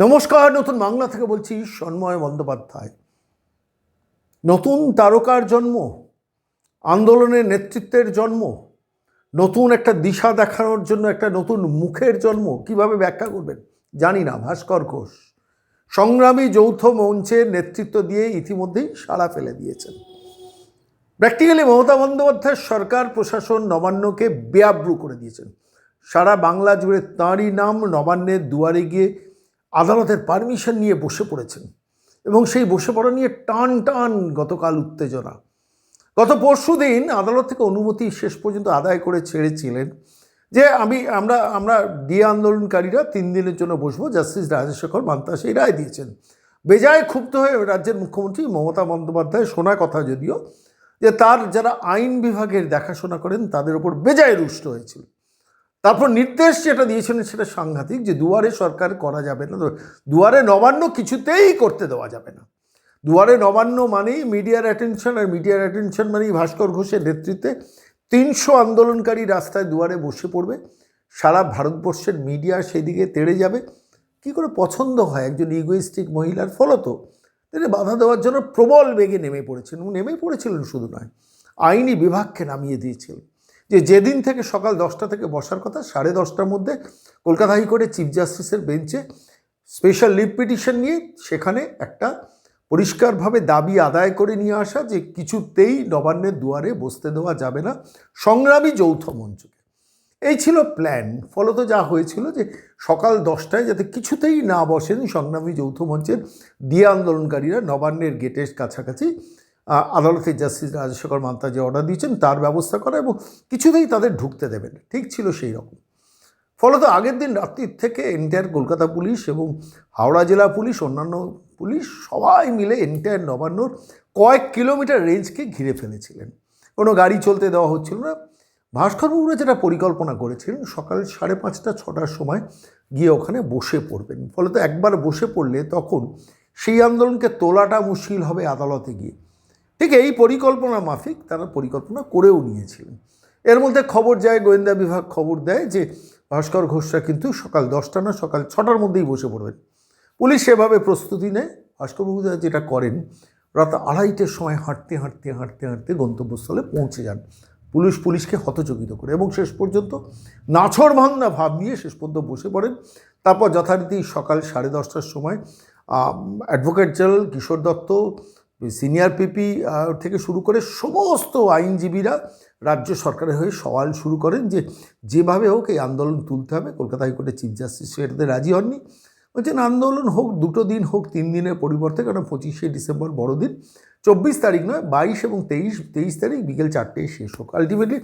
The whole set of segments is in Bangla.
নমস্কার, নতুন বাংলা থেকে বলছি সন্ময় বন্দ্যোপাধ্যায়। নতুন তারকার জন্ম, আন্দোলনের নেতৃত্বের জন্ম, নতুন একটা দিশা দেখানোর জন্য একটা নতুন মুখের জন্ম, কীভাবে ব্যাখ্যা করবেন? জানি না, ভাস্কর ঘোষ। সংগ্রামী যৌথ মঞ্চের নেতৃত্ব দিয়ে ইতিমধ্যেই সাড়া ফেলে দিয়েছেন। প্র্যাকটিক্যালি মমতা বন্দ্যোপাধ্যায়ের সরকার, প্রশাসন নবান্নকে বেআব্রু করে দিয়েছেন। সারা বাংলা জুড়ে তাঁরই নাম নবান্নের দুয়ারে গিয়ে আদালতের পারমিশন নিয়ে বসে পড়েছেন এবং সেই বসে পড়া নিয়ে টান টান গতকাল উত্তেজনা। গত পরশু দিন আদালত থেকে অনুমতি শেষ পর্যন্ত আদায় করে ছেড়েছিলেন যে আমি, আমরা আমরা ডিএ আন্দোলনকারীরা তিন দিনের জন্য বসবো, জাস্টিস রাজশেখর মান্তা সেই রায় দিয়েছেন। বেজায় ক্ষুব্ধ হয়ে রাজ্যের মুখ্যমন্ত্রী মমতা বন্দ্যোপাধ্যায় শোনা কথা যদিও যে তার যারা আইন বিভাগের দেখাশোনা করেন তাদের ওপর বেজায় রুষ্ট হয়েছিল। তারপর নির্দেশ যেটা দিয়েছিলেন সেটা সাংঘাতিক যে দুয়ারে সরকার করা যাবে না। দুয়ারে নবান্ন কিছুতেই করতে দেওয়া যাবে না। দুয়ারে নবান্ন মানেই মিডিয়ার অ্যাটেনশন আর মিডিয়ার অ্যাটেনশন মানেই ভাস্কর ঘোষের নেতৃত্বে তিনশো আন্দোলনকারী রাস্তায় দুয়ারে বসে পড়বে। সারা ভারতবর্ষের মিডিয়া সেদিকে তেড়ে যাবে। কি করে পছন্দ হয় একজন ইগোইস্টিক মহিলার? ফলত তিনি বাধা দেওয়ার জন্য প্রবল বেগে নেমে পড়েছিলেন নেমে পড়েছিলেন শুধু নয়, আইনি বিভাগকে নামিয়ে দিয়েছিলেন। যে যেদিন থেকে সকাল দশটা থেকে বসার কথা, সাড়ে দশটার মধ্যে কলকাতা হাইকোর্টে চিফ জাস্টিসের বেঞ্চে স্পেশাল লিভ পিটিশন নিয়ে সেখানে একটা পরিষ্কারভাবে দাবি আদায় করে নিয়ে আসা যে কিছুতেই নবান্নের দুয়ারে বসতে দেওয়া যাবে না, সংগ্রামী যৌথ মঞ্চকে। এই ছিল প্ল্যান ফলত যা হয়েছিল যে সকাল দশটায় যাতে কিছুতেই না বসেন সংগ্রামী যৌথ মঞ্চের দিয়ে আন্দোলনকারীরা নবান্নের গেটের কাছাকাছি আহ, আদালতের জাস্টিস রাজশেখর মান্তা যে অর্ডার দিয়েছেন তার ব্যবস্থা করা এবং কিছুতেই তাদের ঢুকতে দেবেন ঠিক ছিল সেই রকম। ফলত আগের দিন রাত্রির থেকে এন্টায়ার কলকাতা পুলিশ এবং হাওড়া জেলা পুলিশ অন্যান্য পুলিশ সবাই মিলে এন্টায়ার নবান্নর কয়েক কিলোমিটার রেঞ্জকে ঘিরে ফেলেছিলেন। কোনো গাড়ি চলতে দেওয়া হচ্ছিল না। ভাস্করবাবুরা যেটা পরিকল্পনা করেছিলেন সকাল সাড়ে পাঁচটা ছটার সময় গিয়ে ওখানে বসে পড়বেন। ফলত একবার বসে পড়লে তখন সেই আন্দোলনকে তোলাটা মুশকিল হবে আদালতে গিয়ে। ঠিক এই পরিকল্পনা মাফিক তারা পরিকল্পনা করেও নিয়েছিলেন। এর মধ্যে খবর যায়, গোয়েন্দা বিভাগ খবর দেয় যে ভাস্কর ঘোষরা কিন্তু সকাল দশটা না, সকাল ছটার মধ্যেই বসে পড়বেন। পুলিশ সেভাবে প্রস্তুতি নেয়। ভাস্করবাবু যেটা করেন, রাত আড়াইটের সময় হাঁটতে হাঁটতে হাঁটতে হাঁটতে গন্তব্যস্থলে পৌঁছে যান। পুলিশ পুলিশকে হতচকিত করে এবং শেষ পর্যন্ত নাছর ভাঙনা ভাব নিয়ে শেষ পর্যন্ত বসে পড়েন। তারপর যথারীতি সকাল সাড়ে দশটার সময় advocate general Kishore Dutta senior PP থেকে শুরু করে সমস্ত আইনজীবীরা রাজ্য সরকারের হয়ে সওয়াল শুরু করেন যে যেভাবে হোক এই আন্দোলন তুলতে হবে। কলকাতা হাইকোর্টের চিফ জাস্টিস সেটাতে রাজি হননি। বলছেন, আন্দোলন হোক, দুটো দিন হোক, তিন দিনের পরিবর্তে, কারণ পঁচিশে ডিসেম্বর বড়দিন। চব্বিশ তারিখ নয়, বাইশ এবং তেইশ তেইশ তারিখ বিকেল চারটেয় শেষ হোক আলটিমেটলি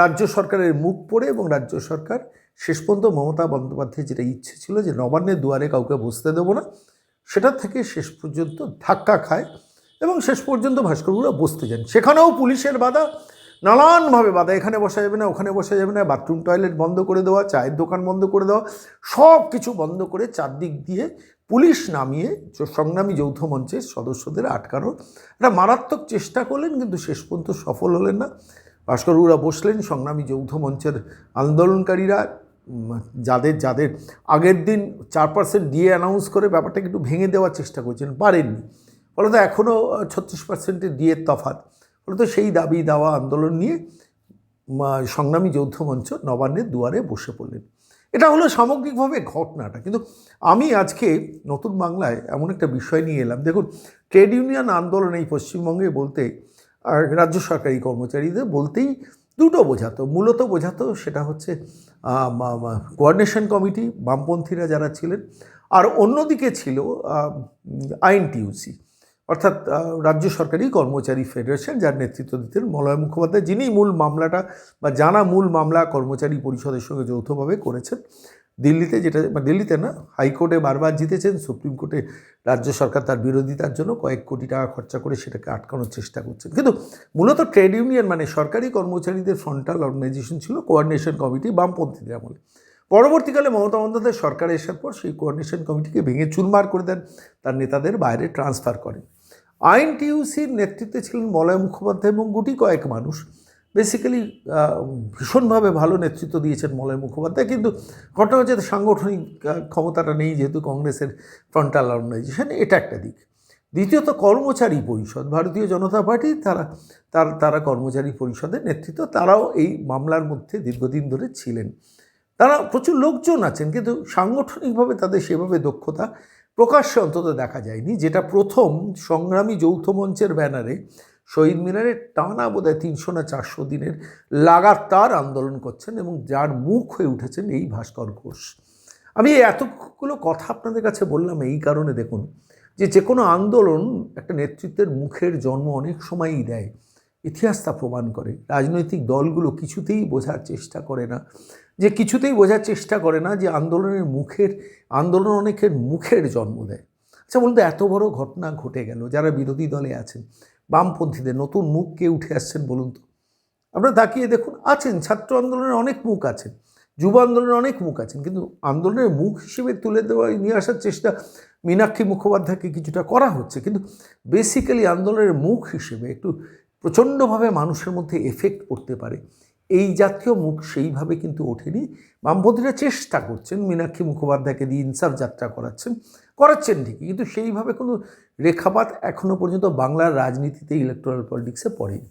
রাজ্য সরকারের মুখ পড়ে এবং রাজ্য সরকার শেষ পর্যন্ত মমতা বন্দ্যোপাধ্যায়ের যেটা ইচ্ছে ছিল যে নবান্নের দুয়ারে কাউকে বসতে দেবো না, সেটা থেকে শেষ পর্যন্ত ধাক্কা খায়। এবং শেষ পর্যন্ত ভাস্করগুলো বসতে যান। সেখানেও পুলিশের বাধা, নানানভাবে বাধা। এখানে বসা যাবে না, ওখানে বসা যাবে না। বাথরুম টয়লেট বন্ধ করে দেওয়া, চায়ের দোকান বন্ধ করে দেওয়া, সব কিছু বন্ধ করে চারদিক দিয়ে পুলিশ নামিয়ে সংগ্রামী যৌথ মঞ্চের সদস্যদের আটকানোর একটা মারাত্মক চেষ্টা করলেন, কিন্তু শেষ পর্যন্ত সফল হলেন না। ভাস্করবাবুরা বসলেন, সংগ্রামী যৌথ মঞ্চের আন্দোলনকারীরা যাদের যাদের আগের দিন চার পার্সেন্ট দিয়ে অ্যানাউন্স করে ব্যাপারটাকে একটু ভেঙে দেওয়ার চেষ্টা করছেন, পারেননি। ফলত এখনও ছত্রিশ পার্সেন্টের ডিএর তফাৎ। ফলত সেই দাবি, দাওয়া, আন্দোলন নিয়ে সংগ্রামী যৌথ মঞ্চ নবান্নের দুয়ারে বসে পড়লেন। এটা হলো সামগ্রিকভাবে ঘটনাটা। কিন্তু আমি আজকে নতুন বাংলায় এমন একটা বিষয় নিয়ে এলাম। দেখুন, ট্রেড ইউনিয়ন আন্দোলন এই পশ্চিমবঙ্গে বলতে, আর রাজ্য সরকারি কর্মচারীদের বলতেই দুটো বোঝাতো। মূলত বোঝাতো সেটা হচ্ছে কোয়ার্ডিনেশন কমিটি বামপন্থীরা যারা ছিলেন, আর অন্যদিকে ছিল আইএনটিউসি অর্থাৎ রাজ্য সরকারি কর্মচারী ফেডারেশন যার নেতৃত্ব দিতেন মলয় মুখোপাধ্যায়, যিনি মূল মামলাটা বা জানা মূল মামলা কর্মচারী পরিষদের সঙ্গে যৌথভাবে করেছেন। দিল্লিতে যেটা, বা দিল্লিতে না, হাইকোর্টে বারবার জিতেছেন, সুপ্রিম কোর্টে রাজ্য সরকার তার বিরোধিতার জন্য কয়েক কোটি টাকা খরচা করে সেটাকে আটকানোর চেষ্টা করছেন। কিন্তু মূলত ট্রেড ইউনিয়ন মানে সরকারি কর্মচারীদের ফ্রন্টাল অর্গানাইজেশন ছিল কোঅর্ডিনেশন কমিটি বামপন্থীদের আমলে। পরবর্তীকালে মমতা বন্দ্যোপাধ্যায় সরকার আসার পর সেই কোঅর্ডিনেশন কমিটিকে ভেঙে চুরমার করে দেন। তার নেতাদের বাইরে ট্রান্সফার করেন। আইনটিউসির নেতৃত্বে ছিলেন মলয় মুখোপাধ্যায় এবং গুটি কয়েক মানুষ। বেসিক্যালি ভীষণভাবে ভালো নেতৃত্ব দিয়েছেন মলয় মুখোপাধ্যায়, কিন্তু ঘটনা হচ্ছে সাংগঠনিক ক্ষমতাটা নেই যেহেতু কংগ্রেসের ফ্রন্টাল অর্গানাইজেশন এটা একটা দিক। দ্বিতীয়ত কর্মচারী পরিষদ, ভারতীয় জনতা পার্টি, তারা, তার, তারা কর্মচারী পরিষদের নেতৃত্ব, তারাও এই মামলার মধ্যে দীর্ঘদিন ধরে ছিলেন। তারা প্রচুর লোকজন আছেন, কিন্তু সাংগঠনিকভাবে তাদের সেভাবে দক্ষতা প্রকাশ্যে অন্তত দেখা যায়নি, যেটা প্রথম সংগ্রামী যৌথ মঞ্চের ব্যানারে শহীদ মিনারে টানা বোধ হয় তিনশো না চারশো দিনের লাগাতার আন্দোলন করছেন এবং যার মুখ হয়ে উঠেছেন এই ভাস্কর ঘোষ। আমি এতগুলো কথা আপনাদের কাছে বললাম এই কারণে দেখুন, যে যে কোনো আন্দোলন একটা নেতৃত্বের মুখের জন্ম অনেক সময়ই দেয়। ইতিহাস তা প্রমাণ করে। রাজনৈতিক দলগুলো কিছুতেই বোঝার চেষ্টা করে না। যে কিছুতেই বোঝার চেষ্টা করে না, যে আন্দোলনের মুখের, আন্দোলন অনেকের মুখের জন্ম দেয়। আচ্ছা বলতে এত বড় ঘটনা ঘটে গেল, যারা বিরোধী দলে আছেন, বামপন্থীদের নতুন মুখ কে উঠে আসছেন বলুন তো? আপনারা তাকিয়ে দেখুন, আছেন, ছাত্র আন্দোলনের অনেক মুখ আছেন, যুব আন্দোলনের অনেক মুখ আছেন, কিন্তু আন্দোলনের মুখ হিসেবে তুলে দেওয়া, নিয়ে আসার চেষ্টা মীনাক্ষী মুখোপাধ্যায়কে কিছুটা করা হচ্ছে। কিন্তু বেসিক্যালি আন্দোলনের মুখ হিসেবে একটু প্রচণ্ডভাবে মানুষের মধ্যে এফেক্ট পড়তে পারে। এই জাতীয় মুখ সেইভাবে কিন্তু ওঠেনি। বামপন্থীরা চেষ্টা করছেন, মীনাক্ষী মুখোপাধ্যায়কে দিয়ে ইনসাফ যাত্রা করাচ্ছেন। করাচ্ছেন ঠিকই, কিন্তু সেইভাবে কোনো রেখাপাত এখনও পর্যন্ত বাংলার রাজনীতিতে ইলেকট্রাল পলিটিক্সে পড়েনি।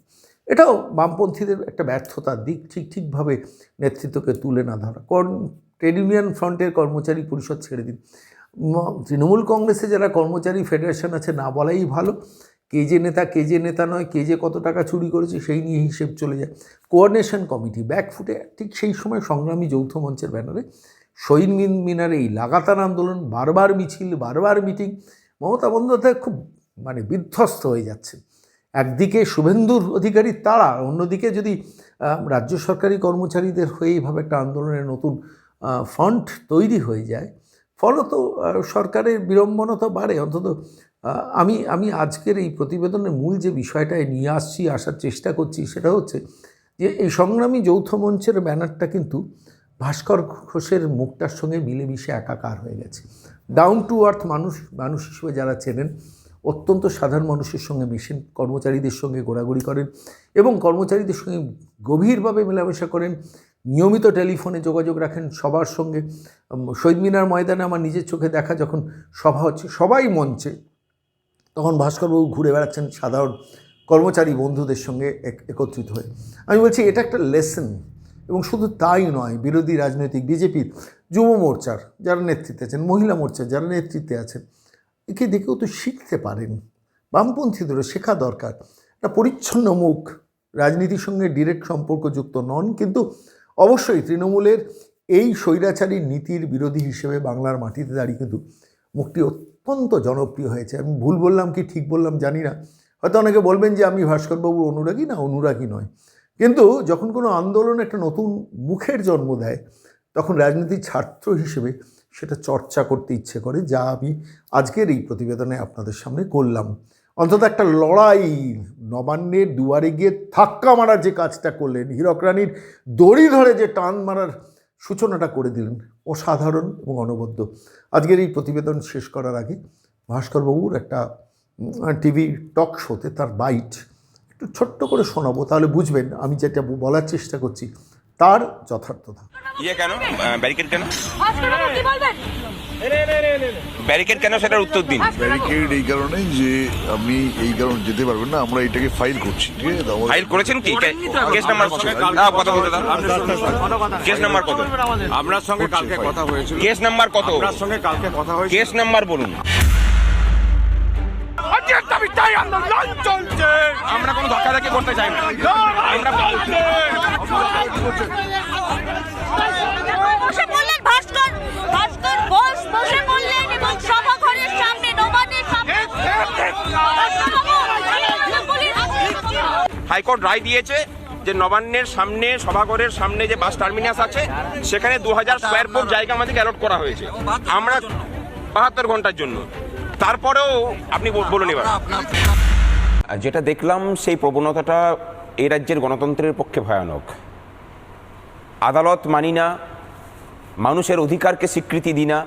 এটাও বামপন্থীদের একটা ব্যর্থতার দিক। ঠিক ঠিকভাবে নেতৃত্বকে তুলে না ধরা। ট্রেড ইউনিয়ন ফ্রন্টের কর্মচারী পরিষদ ছেড়ে দিন। তৃণমূল কংগ্রেসে যারা কর্মচারী ফেডারেশন আছে, না বলাই ভালো। কে যে নেতা, কে যে নেতা নয়, কে যে কত টাকা চুরি করেছে, সেই নিয়ে হিসেব চলে যায়। কোঅর্ডিনেশন কমিটি ব্যাকফুটে ঠিক সেই সময় সংগ্রামী যৌথ মঞ্চের ব্যানারে শহীদ মিন- মিনারে এই লাগাতার আন্দোলন, বারবার মিছিল, বারবার মিটিং, মমতা বন্দ্যোপাধ্যায় খুব মানে বিধ্বস্ত হয়ে যাচ্ছে। একদিকে শুভেন্দুর অধিকারী তারা, অন্যদিকে যদি রাজ্য সরকারি কর্মচারীদের হয়ে এইভাবে একটা আন্দোলনের নতুন ফ্রন্ট তৈরি হয়ে যায়, ফলত সরকারের বিড়ম্বনা তো বাড়ে। অন্তত আমি আমি আজকের এই প্রতিবেদনের মূল যে বিষয়টায় নিয়ে আসছি, আসার চেষ্টা করছি, সেটা হচ্ছে যে এই সংগ্রামী যৌথ মঞ্চের ব্যানারটা কিন্তু ভাস্কর ঘোষের মুখটার সঙ্গে মিলেমিশে একাকার হয়ে গেছে। ডাউন টু আর্থ মানুষ মানুষ হিসেবে যারা চেনেন, অত্যন্ত সাধারণ মানুষের সঙ্গে মেশেন, কর্মচারীদের সঙ্গে ঘোরাঘুরি করেন এবং কর্মচারীদের সঙ্গে গভীরভাবে মেলামেশা করেন, নিয়মিত টেলিফোনে যোগাযোগ রাখেন সবার সঙ্গে। শহীদ মিনার ময়দানে আমার নিজের চোখে দেখা যখন সভা হচ্ছে, সবাই মঞ্চে তখন ভাস্করবাবু ঘুরে বেড়াচ্ছেন সাধারণ কর্মচারী বন্ধুদের সঙ্গে এক- একত্রিত হয়ে। আমি বলছি, এটা একটা লেসন এবং শুধু তাই নয়, বিরোধী রাজনৈতিক বিজেপির যুব মোর্চার যারা নেতৃত্বে আছেন, মহিলা মোর্চার যারা নেতৃত্বে আছেন, একে দেখেও তো শিখতে পারেন। বামপন্থীদেরও শেখা দরকার। একটা পরিচ্ছন্ন মুখ, রাজনীতির সঙ্গে ডিরেক্ট সম্পর্কযুক্ত নন, কিন্তু অবশ্যই তৃণমূলের এই স্বৈরাচারী নীতির বিরোধী হিসেবে বাংলার মাটিতে দাঁড়িয়ে কিন্তু মুখটি অত্যন্ত জনপ্রিয় হয়েছে। আমি ভুল বললাম কি ঠিক বললাম জানি না। হয়তো অনেকে বলবেন যে আমি ভাস্করবাবুর অনুরাগী? না, অনুরাগী নয়। কিন্তু যখন কোনো আন্দোলন একটা নতুন মুখের জন্ম দেয়, তখন রাজনীতির ছাত্র হিসেবে সেটা চর্চা করতে ইচ্ছে করে, যা আমি আজকের এই প্রতিবেদনে আপনাদের সামনে করলাম। অন্তত একটা লড়াই, নবান্নের দুয়ারে গিয়ে ধাক্কা মারার যে কাজটা করলেন, হীরক রানীর দড়ি ধরে যে টান মারার সূচনাটা করে দিলেন। অসাধারণ এবং অনবদ্য। আজকের এই প্রতিবেদন শেষ করার আগে ভাস্করবাবুর একটা টিভি টক শোতে তার বাইট একটু ছোট্ট করে শোনাবো, তাহলে বুঝবেন আমি যেটা বলার চেষ্টা করছি তার যথার্থতা। ইয়ে কেন? ব্যারিকেড কেন? ভাস্করবাবু কি বলবেন? ব্যারিকেড কেন সেটার উত্তর দিন। ব্যারিকেড এই কারণে যে আপনি এই কারণে যেতে পারবেন না আমরা এটাকে ফাইল করছি ঠিক আছে? ফাইল করেছেন কি? কেস নাম্বার কত? না কথা বলতে দাও। কেস নাম্বার কত? আপনার সঙ্গে কালকে কথা হয়েছিল। কেস নাম্বার কত? আপনার সঙ্গে কালকে কথা হয়েছিল। কেস নাম্বার বলুন। আমরা কোনো ধক্কাধাক্কি করতে চাই না। আমরা বসে বললেন ভাস্কর ভাস্কর বোস বসে বললেন এবং সভাঘরের সামনে নবাদের সামনে হাইকোর্ট রায় দিয়েছে যে নবান্নের সামনে সভাঘরের সামনে যে বাস টার্মিনাস আছে সেখানে দু হাজার স্কোয়ার ফুট জায়গা আমাদেরকে অ্যালট করা হয়েছে। আমরা বাহাত্তর ঘণ্টার জন্য। তারপরেও আপনি বলুন এবার। যেটা দেখলাম, সেই প্রবণতাটা এই রাজ্যের গণতন্ত্রের পক্ষে ভয়ানক। আদালত মানি না, মানুষের অধিকারকে স্বীকৃতি দিই না,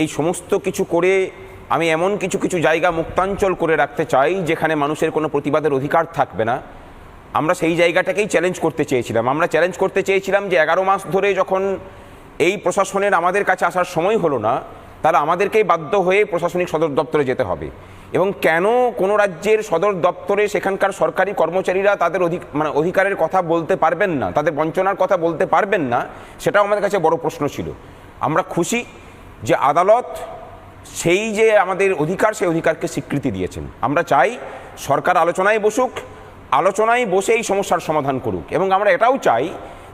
এই সমস্ত কিছু করে আমি এমন কিছু কিছু জায়গা মুক্তাঞ্চল করে রাখতে চাই, যেখানে মানুষের কোনো প্রতিবাদের অধিকার থাকবে না। আমরা সেই জায়গাটাকেই চ্যালেঞ্জ করতে চেয়েছিলাম। আমরা চ্যালেঞ্জ করতে চেয়েছিলাম যে এগারো মাস ধরে যখন এই প্রশাসনের আমাদের কাছে আসার সময় হলো না তাহলে আমাদেরকেই বাধ্য হয়ে প্রশাসনিক সদর দপ্তরে যেতে হবে। এবং কেন কোনো রাজ্যের সদর দপ্তরে সেখানকার সরকারি কর্মচারীরা তাদের অধিক মানে অধিকারের কথা বলতে পারবেন না, তাদের বঞ্চনার কথা বলতে পারবেন না, সেটাও আমাদের কাছে বড় প্রশ্ন ছিল। আমরা খুশি যে আদালত সেই যে আমাদের অধিকার, সেই অধিকারকে স্বীকৃতি দিয়েছেন। আমরা চাই সরকার আলোচনায় বসুক, আলোচনায় বসে এই সমস্যার সমাধান করুক। এবং আমরা এটাও চাই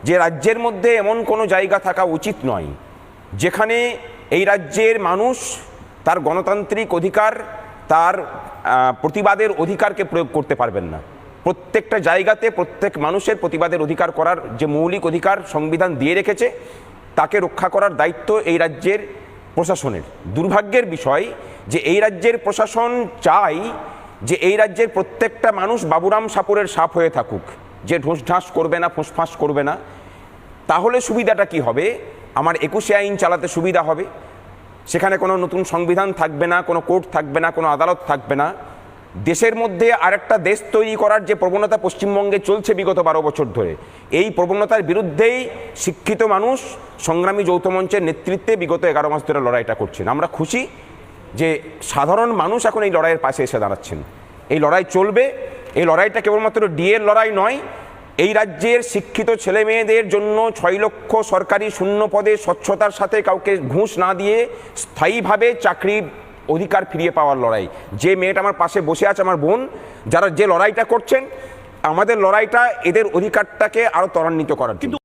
যে রাজ্যের মধ্যে এমন কোনো জায়গা থাকা উচিত নয়, যেখানে এই রাজ্যের মানুষ তার গণতান্ত্রিক অধিকার, তার প্রতিবাদের অধিকারকে প্রয়োগ করতে পারবেন না। প্রত্যেকটা জায়গাতে প্রত্যেক মানুষের প্রতিবাদের অধিকার করার যে মৌলিক অধিকার, সংবিধান দিয়ে রেখেছে, তাকে রক্ষা করার দায়িত্ব এই রাজ্যের প্রশাসনের। দুর্ভাগ্যের বিষয় যে এই রাজ্যের প্রশাসন চাই যে এই রাজ্যের প্রত্যেকটা মানুষ বাবুরাম সাপুরের সাপ হয়ে থাকুক, যে ঢোঁস করবে না ফোঁসফাঁস করবে না। তাহলে সুবিধাটা কি হবে? আমার একুশে আইন চালাতে সুবিধা হবে। সেখানে কোনো নতুন সংবিধান থাকবে না, কোনো কোর্ট থাকবে না, কোনো আদালত থাকবে না। দেশের মধ্যে আরেকটা দেশ তৈরি করার যে প্রবণতা পশ্চিমবঙ্গে চলছে বিগত বারো বছর ধরে, এই প্রবণতার বিরুদ্ধেই শিক্ষিত মানুষ সংগ্রামী যৌথ মঞ্চের নেতৃত্বে বিগত এগারো মাস ধরে লড়াইটা করছেন। আমরা খুশি যে সাধারণ মানুষ এখন এই লড়াইয়ের পাশে এসে দাঁড়াচ্ছেন। এই লড়াই চলবে। এই লড়াইটা কেবলমাত্র ডিএর লড়াই নয় এই রাজ্যের শিক্ষিত ছেলে মেয়েদের জন্য ছয় লক্ষ সরকারি শূন্য পদে স্বচ্ছতার সাথে কাউকে ঘুষ না দিয়ে স্থায়ীভাবে চাকরি অধিকার ফিরিয়ে পাওয়ার লড়াই। যে মেয়েটা আমার পাশে বসে আছে, আমার বোন, যারা যে লড়াইটা করছেন, আমাদের লড়াইটা এদের অধিকারটাকে আরও ত্বরান্বিত করার জন্য।